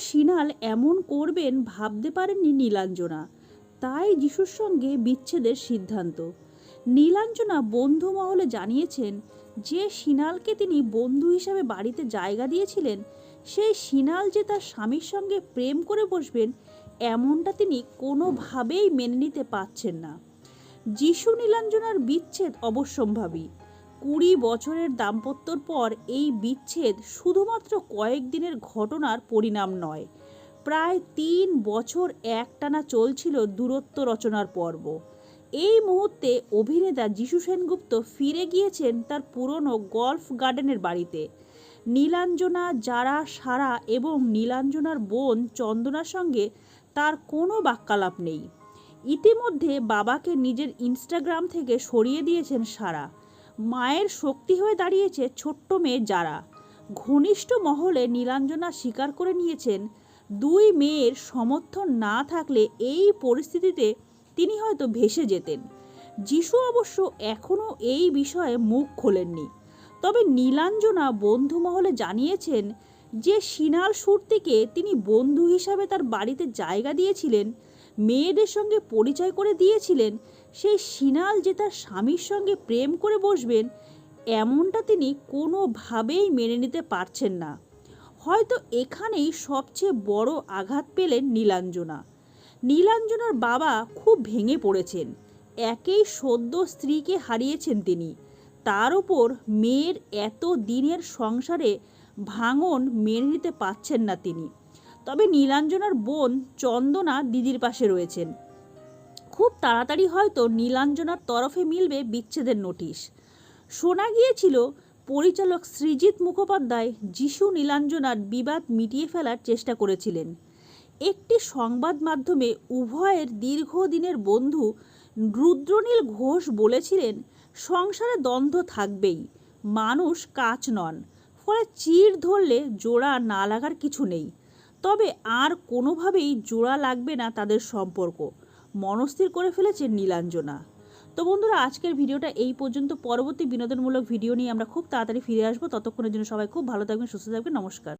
সিনাল এমন করবেন ভাবতে পারেননি নীলাঞ্জনা। তাই যিশুর সঙ্গে বিচ্ছেদের সিদ্ধান্ত। নীলাঞ্জনা বন্ধু মহলে জানিয়েছেন, যে সিনালকে তিনি বন্ধু হিসাবে বাড়িতে জায়গা দিয়েছিলেন, সেই সিনাল যে তার স্বামীর সঙ্গে প্রেম করে বসবেন, এমনটা তিনি কোনোভাবেই মেনে নিতে পারছেন না। যিশু নীলাঞ্জনার বিচ্ছেদ অবশ্যম্ভাবী। কুড়ি বছরের দাম্পত্যর পর এই বিচ্ছেদ শুধুমাত্র কয়েকদিনের ঘটনার পরিণাম নয়। প্রায় তিন বছর একটানা চলছিল দূরত্ব রচনার পর্ব। এই মুহূর্তে অভিনেতা যিশু সেনগুপ্ত ফিরে গিয়েছেন তার পুরনো গল্ফ গার্ডেনের বাড়িতে। নীলাঞ্জনা, যারা, সারা এবং নীলাঞ্জনার বোন চন্দনার সঙ্গে তার কোনো বাক্যালাপ নেই। ইতিমধ্যে বাবাকে নিজের ইনস্টাগ্রাম থেকে সরিয়ে দিয়েছেন সারা। মায়ের শক্তি হয়ে দাঁড়িয়েছে ছোট্ট মেয়ে যারা। ঘনিষ্ঠ মহলে নীলাঞ্জনা স্বীকার করে নিয়েছেন, দুই মেয়ের সমর্থন না থাকলে এই পরিস্থিতিতে তিনি হয়তো ভেসে যেতেন। যিশু অবশ্য এখনও এই বিষয়ে মুখ খোলেননি। তবে নীলাঞ্জনা বন্ধু মহলে জানিয়েছেন যে, সিনাল সুরতিকে তিনি বন্ধু হিসাবে তার বাড়িতে জায়গা দিয়েছিলেন মেয়েদের সঙ্গে পরিচয় করে দিয়েছিলেন, সেই সিনাল যে তার স্বামীর সঙ্গে প্রেম করে বসবেন, এমনটা তিনি কোনোভাবেই মেনে নিতে পারছেন না। হয়তো এখানেই সবচেয়ে বড় আঘাত পেলেন নীলাঞ্জনা। নীলাঞ্জনার বাবা খুব ভেঙে পড়েছেন। একেই সদ্য স্ত্রীকে হারিয়েছেন তিনি। তার ওপর মেয়ের এত দিনের সংসারে ভাঙন মেনে নিতে পারছেন না তিনি। তবে নীলাঞ্জনার বোন চন্দনা দিদির পাশে রয়েছেন। খুব তাড়াতাড়ি হয়তো নীলাঞ্জনার তরফে মিলবে বিচ্ছেদের নোটিশ। শোনা গিয়েছিল, পরিচালক সৃজিত মুখোপাধ্যায় যিশু নীলাঞ্জনার বিবাদ মিটিয়ে ফেলার চেষ্টা করেছিলেন। একটি সংবাদ মাধ্যমে উভয়ের দীর্ঘদিনের বন্ধু রুদ্রনীল ঘোষ বলেছিলেন, সংসারে দ্বন্দ্ব থাকবেই, মানুষ কাজ নন, ফলে চির ধরলে জোড়া না লাগার কিছু নেই। তবে আর কোনোভাবেই জোড়া লাগবে না তাদের সম্পর্ক। মনস্থির করে ফেলেছে নীলাঞ্জনা। তো বন্ধুরা, আজকের ভিডিওটা এই পর্যন্ত। পরবর্তী বিনোদনমূলক ভিডিও নিয়ে আমরা খুব তাড়াতাড়ি ফিরে আসব। ততক্ষণের জন্য সবাই খুব ভালো থাকবেন, সুস্থ থাকবেন। নমস্কার।